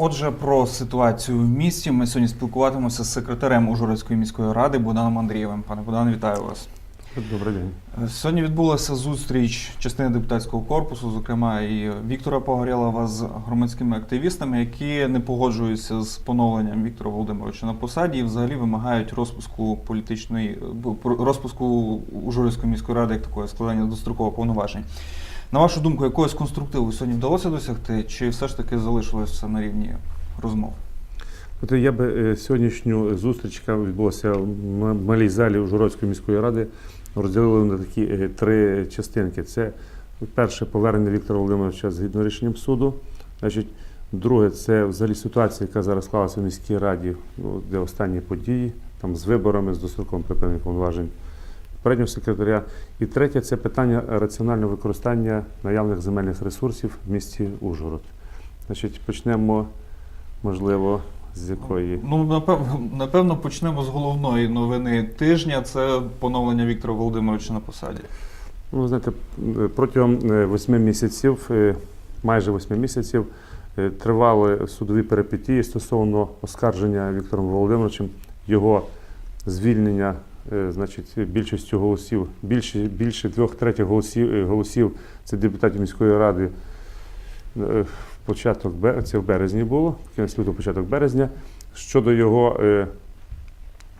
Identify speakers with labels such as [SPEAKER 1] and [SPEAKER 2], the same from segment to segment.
[SPEAKER 1] Отже, про ситуацію в місті ми сьогодні спілкуватимемося з секретарем Ужгородської міської ради Богданом Андрієвим. Пане Богдан, вітаю вас.
[SPEAKER 2] Добрий день.
[SPEAKER 1] Е, Сьогодні відбулася зустріч частини депутатського корпусу, зокрема і Віктора Погорєлова з громадськими активістами, які не погоджуються з поновленням Віктора Володимировича на посаді і взагалі вимагають розпуску політичної про- розпуску Ужгородської міської ради як такої складання дострокового повноважень. На вашу думку, якогось конструктиву сьогодні вдалося досягти, чи все ж таки залишилось все на рівні розмов?
[SPEAKER 2] От я би е, сьогоднішню зустріч, яка відбулася в малій залі Ужгородської міської ради, розділили на такі е, три частинки. Це перше повернення Віктора Володимировича згідно рішенням суду. Значить, друге, це взагалі ситуація, яка зараз склалася в міській раді, де останні події, там з виборами, з достроковим припиненням повноважень попереднього секретаря. І третє це питання раціонального використання наявних земельних ресурсів в місті Ужгород. Значить, почнемо, можливо, з якої.
[SPEAKER 1] Ну, напевно, напевно, почнемо з головної новини тижня. Це поновлення Віктора Володимировича на посаді.
[SPEAKER 2] Ну, знаєте, протягом е, восьми місяців, е, майже восьми місяців, е, тривали судові перипетії стосовно оскарження Віктором Володимировичем його звільнення, значить, більшістю голосів, більше, більше двох третіх голосів, е, голосів це депутатів міської ради. е, початок це в березні було, кінець лютого, початок березня. Щодо його е,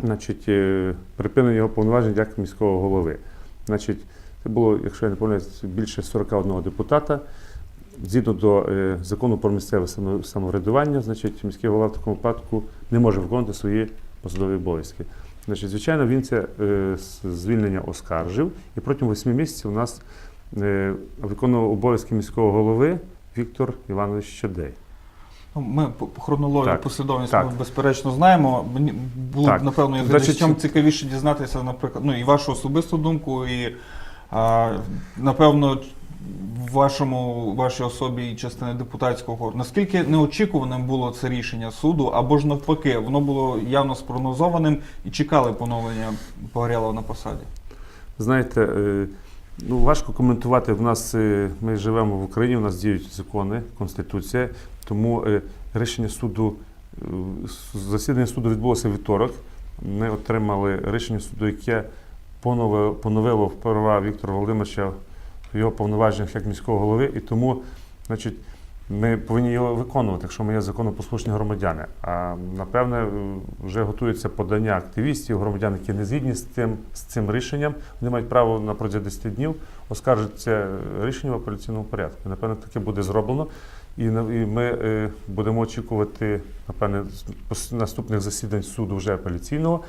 [SPEAKER 2] значить, е, припинення його повноважень як міського голови. Значить, це було, якщо я не помиляюсь, більше 41 депутата. Згідно до е, закону про місцеве самоврядування, значить, міський голова в такому випадку не може виконувати свої посадові обов'язки. Значить, звичайно, він це е, звільнення оскаржив, і протягом 8 місяців у нас е, виконував обов'язки міського голови Віктор Іванович Щедей.
[SPEAKER 1] Ну, Ми хронологію
[SPEAKER 2] Так,
[SPEAKER 1] послідовність
[SPEAKER 2] так.
[SPEAKER 1] ми безперечно знаємо. Мені було б напевно
[SPEAKER 2] Значить,
[SPEAKER 1] глядачам цікавіше дізнатися, наприклад, ну і вашу особисту думку, і а, напевно вашому вашій особі і частини депутатського. Наскільки неочікуваним було це рішення суду, або ж навпаки, воно було явно спрогнозованим і чекали поновлення Погорєлова на посаді.
[SPEAKER 2] Знаєте, е, ну важко коментувати. В нас е, ми живемо в Україні, у нас діють закони, конституція. Тому е, рішення суду, засідання суду відбулося вівторок. Ми отримали рішення суду, яке поновило, поновило права Віктора Володимировича в його повноваженнях як міського голови, і тому, значить. Ми повинні його виконувати, якщо ми є законопослушні громадяни. А напевне, вже готується подання активістів, громадян, які не згідні з цим, з цим рішенням. Вони мають право на протязі 10 днів оскаржити це рішення в апеляційному порядку. Напевне, таке буде зроблено. І, і ми е, будемо очікувати, напевне, наступних засідань суду вже апеляційного.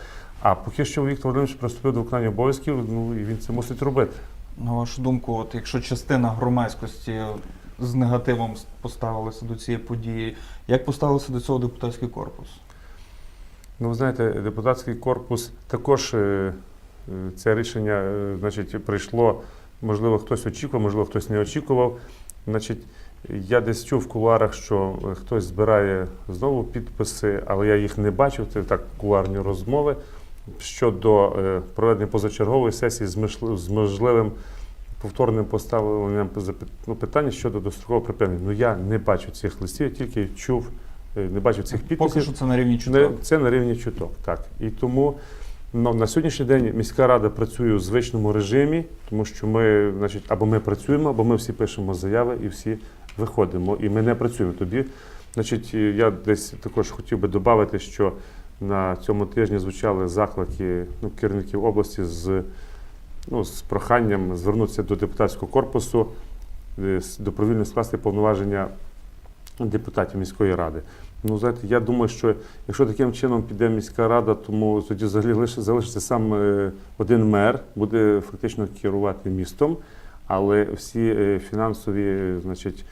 [SPEAKER 2] А поки що Віктор Володимирович приступив до виконання обов'язків, ну і він це мусить робити.
[SPEAKER 1] На вашу думку, от якщо частина громадськості з негативом поставилася до цієї події, як поставилося до цього депутатський корпус?
[SPEAKER 2] Ну, ви знаєте, депутатський корпус також е, е, це рішення, е, значить, прийшло. Можливо, хтось очікував, можливо, хтось не очікував. Значить, я десь чув в кулуарах, що хтось збирає знову підписи, але я їх не бачив. Це так кулуарні розмови щодо е, проведення позачергової сесії з можливим повторним поставленням ну, питання щодо дострокового припинення. Ну я не бачу цих листів, я тільки чув, е, не бачив цих підписів.
[SPEAKER 1] Поки що це на рівні чуток.
[SPEAKER 2] Це на рівні чуток, так. І тому ну, на сьогоднішній день міська рада працює у звичному режимі, тому що ми, значить, або ми працюємо, або ми всі пишемо заяви і всі виходимо. І ми не працюємо. Тобі, значить, я десь також хотів би додати, що на цьому тижні звучали заклики ну, керівників області з, ну, з проханням звернутися до депутатського корпусу, е, добровільно скласти повноваження депутатів міської ради. Ну, знаєте, я думаю, що якщо таким чином піде міська рада, тому тоді взагалі залишиться сам е, один мер, буде фактично керувати містом, але всі е, фінансові, значить,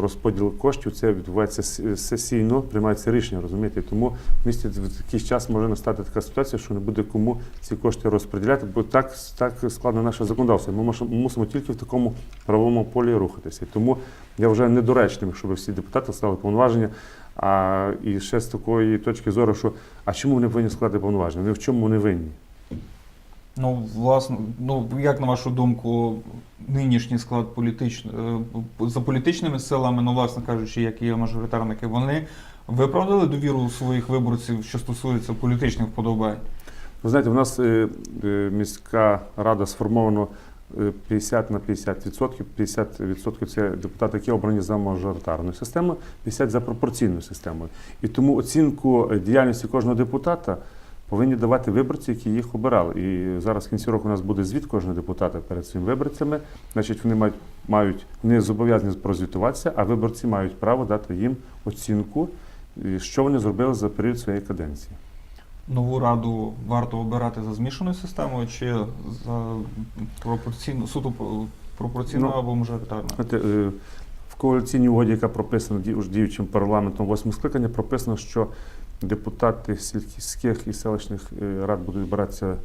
[SPEAKER 2] розподіл коштів це відбувається сесійно, приймається рішення, розумієте? Тому в місті в якийсь час може настати така ситуація, що не буде кому ці кошти розподіляти, бо так, так складно наше законодавство. Ми мусимо- тільки в такому правовому полі рухатися. Тому я вважаю недоречним, щоб всі депутати склали повноваження. А і ще з такої точки зору, що а чому вони повинні складати повноваження? Вони в чому вони винні?
[SPEAKER 1] Ну, власне, ну як на вашу думку, нинішній склад політичний за політичними силами, ну, власне кажучи, як є мажоритарники, вони виправдали довіру своїх виборців, що стосується політичних вподобань?
[SPEAKER 2] Ви знаєте, у нас е, е, міська рада сформовано е, 50 на 50%. 50% це депутати, які обрані за мажоритарною системою, 50% за пропорційною системою. І тому оцінку е, діяльності кожного депутата повинні давати виборці, які їх обирали. І зараз в кінці року у нас буде звіт кожного депутата перед своїми виборцями. Значить, вони мають, мають не зобов'язані прозвітуватися, а виборці мають право дати їм оцінку, що вони зробили за період своєї каденції.
[SPEAKER 1] Нову раду варто обирати за змішаною системою чи за пропорційну суто пропорційно
[SPEAKER 2] Ну,
[SPEAKER 1] або мажоритарно?
[SPEAKER 2] Е, в коаліційній угоді, яка прописана діючим парламентом восьмого скликання, прописано, що депутати сільських і селищних е, рад будуть обиратися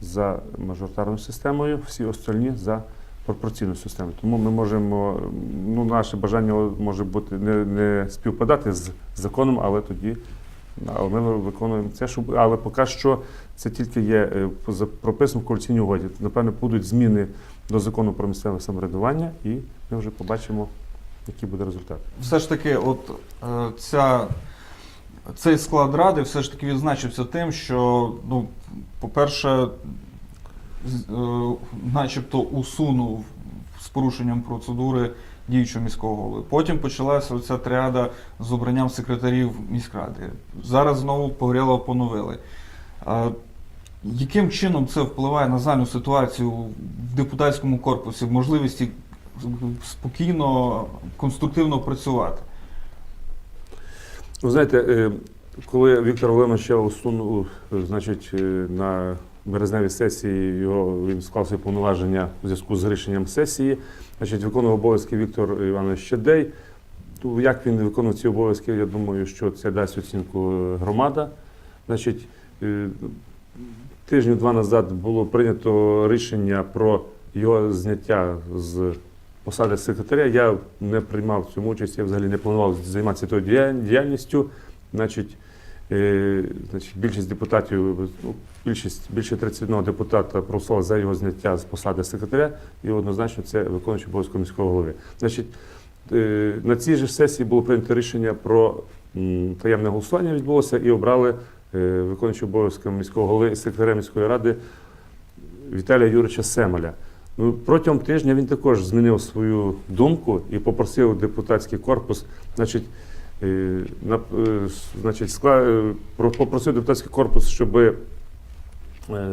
[SPEAKER 2] за мажоритарною системою, всі остальні за пропорційною системою. Тому ми можемо, ну, наше бажання може бути не, не співпадати з законом, але тоді. Але ми виконуємо це, щоб але поки що це тільки є е, прописано в коаліційній угоді. Напевно, будуть зміни до закону про місцеве самоврядування, і ми вже побачимо, який буде результат.
[SPEAKER 1] Все ж таки, от е, ця, цей склад ради все ж таки відзначився тим, що, ну, по-перше, е, начебто усунув з порушенням процедури діючого міського голови. Потім почалася оця тріада з обранням секретарів міськради. Зараз знову Погорєлова поновили. Е, Яким чином це впливає на загальну ситуацію в депутатському корпусі, в можливості спокійно, конструктивно працювати?
[SPEAKER 2] Ви знаєте, е, коли Віктор Володимирович усунув, значить, е, на березневій сесії його він склав свої повноваження в зв'язку з рішенням сесії, значить, виконував обов'язки Віктор Іванович Щедей. То як він виконував ці обов'язки, я думаю, що це дасть оцінку е, громада. Значить, тижнів два назад було прийнято рішення про його зняття з посади секретаря. Я не приймав цьому участь, я взагалі не планував займатися тою діяльністю. Значить, е, значить, більшість депутатів, ну, більшість, більше 31 депутата проголосували за його зняття з посади секретаря, і однозначно це виконуючий обов'язку міського голови. Значить, е, на цій же сесії було прийнято рішення про м, таємне голосування відбулося і обрали е, виконуючого обов'язки міського голови секретаря міської ради Віталія Юрича Семеля. Ну, протягом тижня він також змінив свою думку і попросив депутатський корпус, значить, е, на, е, значить скла, е, про- попросив депутатський корпус, щоб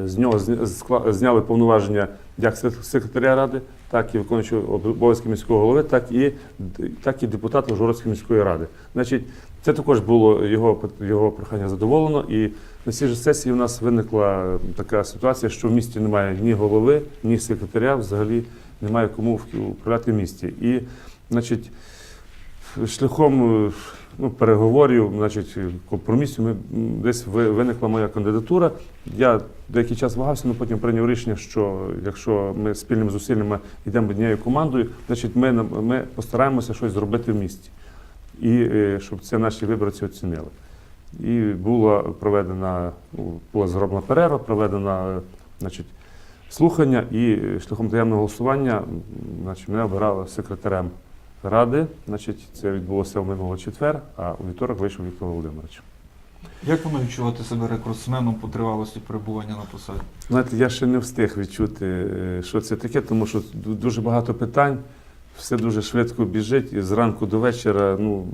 [SPEAKER 2] з нього зня- зняли повноваження як секретаря ради, так і виконуючого обов'язки міського голови, так і, так і депутата Ужгородської міської ради. Значить, це також було його, його прохання задоволено. І на цій же сесії у нас виникла така ситуація, що в місті немає ні голови, ні секретаря, взагалі немає кому управляти в місті. І, значить, шляхом е, ну, переговорів, значить, компромісів, ми, десь ви- виникла моя кандидатура. Я деякий час вагався, але потім прийняв рішення, що якщо ми спільними зусиллями йдемо однією командою, значить ми, ми постараємося щось зробити в місті. І е, щоб це наші виборці оцінили. І була проведена, ну, була зроблена перерва, проведена е, значить, слухання, і шляхом таємного голосування значить, мене обирали секретарем ради. Значить, це відбулося в минулого четвер, а у вівторок вийшов Віктор Володимирович.
[SPEAKER 1] Як воно відчувати себе рекордсменом по тривалості перебування на посаді?
[SPEAKER 2] Знаєте, я ще не встиг відчути, е, що це таке, тому що дуже багато питань, все дуже швидко біжить, і зранку до вечора. Ну,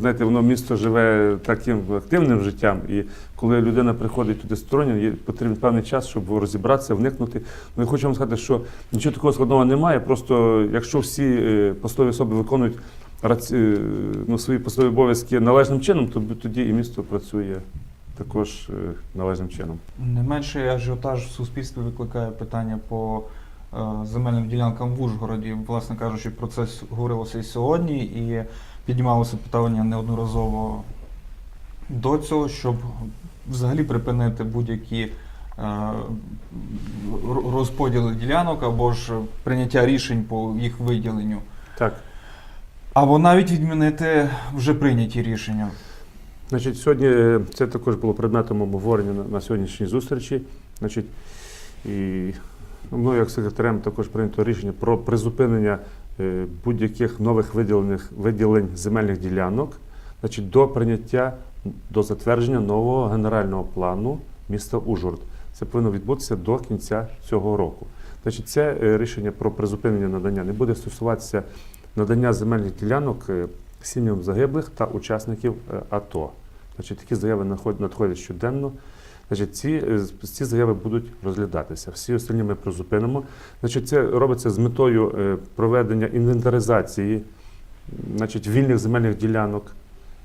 [SPEAKER 2] знаєте, воно місто живе таким активним життям, і коли людина приходить туди стороння, є потрібен певний час, щоб розібратися, вникнути. Ну, я хочу вам сказати, що нічого такого складного немає. Просто якщо всі е, посадові особи виконують е, ну, свої посадові обов'язки належним чином, то тоді і місто працює також е, належним чином.
[SPEAKER 1] Не менший ажіотаж в суспільстві викликає питання по земельним ділянкам в Ужгороді. Власне кажучи, про це говорилося і сьогодні, і піднімалося питання неодноразово до цього, щоб взагалі припинити будь-які е, розподіли ділянок або ж прийняття рішень по їх виділенню.
[SPEAKER 2] Так.
[SPEAKER 1] Або навіть відмінити вже прийняті рішення.
[SPEAKER 2] Значить, сьогодні е, це також було предметом обговорення на, на сьогоднішній зустрічі. Значить, і мною як секретарем також прийнято рішення про призупинення е, будь-яких нових виділених виділень земельних ділянок значить, до прийняття до затвердження нового генерального плану міста Ужгород. Це повинно відбутися до кінця цього року. Значить, це е, рішення про призупинення надання не буде стосуватися надання земельних ділянок е, сім'ям загиблих та учасників АТО. Значить, такі заяви надходять щоденно. Значить, ці, е, ці заяви будуть розглядатися. Всі остальні ми призупинимо. Значить, це робиться з метою е, проведення інвентаризації значить, вільних земельних ділянок,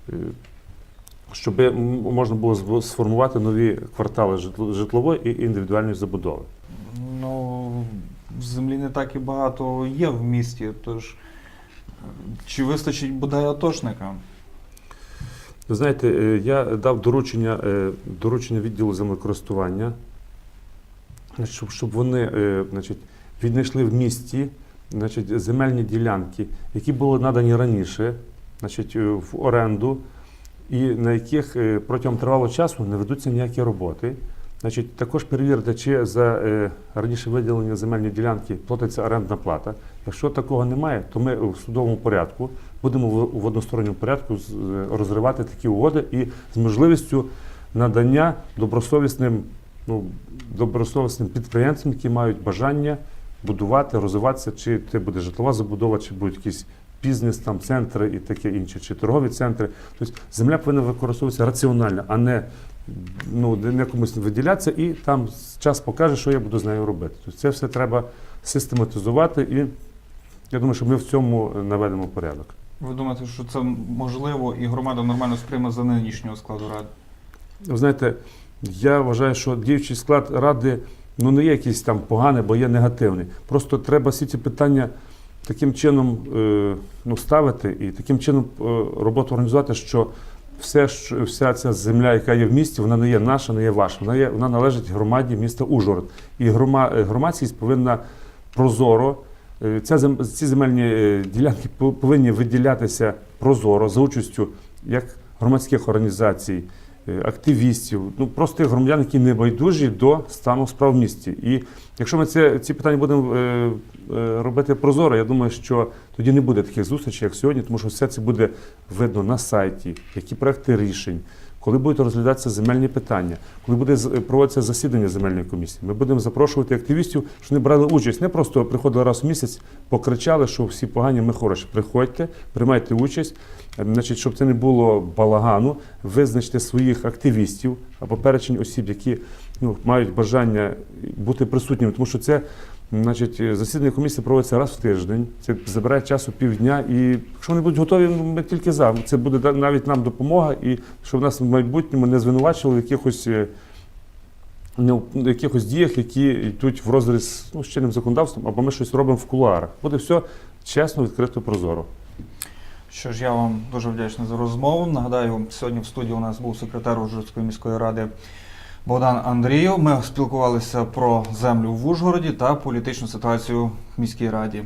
[SPEAKER 2] е, щоб можна було сформувати нові квартали житло- житлової і індивідуальної забудови.
[SPEAKER 1] Ну, землі не так і багато є в місті, тож чи вистачить бодай атошникам?
[SPEAKER 2] Ви знаєте, е, я дав доручення, е, доручення відділу землекористування, щоб, щоб вони е, значить, віднайшли в місті значить, земельні ділянки, які були надані раніше значить, в оренду, і на яких протягом тривалого часу не ведуться ніякі роботи. Значить, також перевірити, чи за е, раніше виділені земельні ділянки платиться орендна плата. Якщо такого немає, то ми в судовому порядку будемо в, односторонньому порядку е, розривати такі угоди і з можливістю надання добросовісним, ну, добросовісним підприємцям, які мають бажання будувати, розвиватися, чи це буде житлова забудова, чи будуть якісь бізнес, там, центри і таке інше, чи торгові центри. Тобто земля повинна використовуватися раціонально, а не ну, не комусь виділятися, і там час покаже, що я буду з нею робити. Тобто це все треба систематизувати, і я думаю, що ми в цьому наведемо порядок.
[SPEAKER 1] Ви думаєте, що це можливо і громада нормально сприйме за нинішнього складу ради?
[SPEAKER 2] Ви знаєте, я вважаю, що діючий склад ради ну, не є якийсь там поганий, бо є негативний. Просто треба всі ці питання таким чином е, ну, ставити і таким чином е, роботу організувати, що все, що, вся ця земля, яка є в місті, вона не є наша, не є ваша. Вона, є, вона належить громаді міста Ужгород. І грома, е, громадськість повинна прозоро. е, Ця, зем- ці земельні е, ділянки по- повинні виділятися прозоро за участю як громадських організацій, активістів, ну просто громадян, які не байдужі до стану справ в місті. І якщо ми це, ці питання будемо е, е, робити прозоро, я думаю, що тоді не буде таких зустрічей, як сьогодні, тому що все це буде видно на сайті, які проекти рішень. Коли будуть розглядатися земельні питання, коли буде проводитися засідання земельної комісії, ми будемо запрошувати активістів, щоб вони брали участь. Не просто приходили раз в місяць, покричали, що всі погані, ми хороші. Приходьте, приймайте участь. Значить, щоб це не було балагану, визначте своїх активістів або перечень осіб, які ну, мають бажання бути присутніми, тому що це. Значить, е, засідання комісії проводиться раз в тиждень. Це забирає часу півдня. І якщо вони будуть готові, ну, ми тільки за. Це буде навіть нам допомога, і щоб нас в майбутньому не звинувачували в якихось, е, якихось діях, які йдуть в розріз ну, з чинним законодавством, або ми щось робимо в кулуарах. Буде все чесно, відкрито, прозоро.
[SPEAKER 1] Що ж, я вам дуже вдячний за розмову. Нагадаю, сьогодні в студії у нас був секретар Ужгородської міської ради Богдан Андрію. Ми спілкувалися про землю в Ужгороді та політичну ситуацію в міській раді.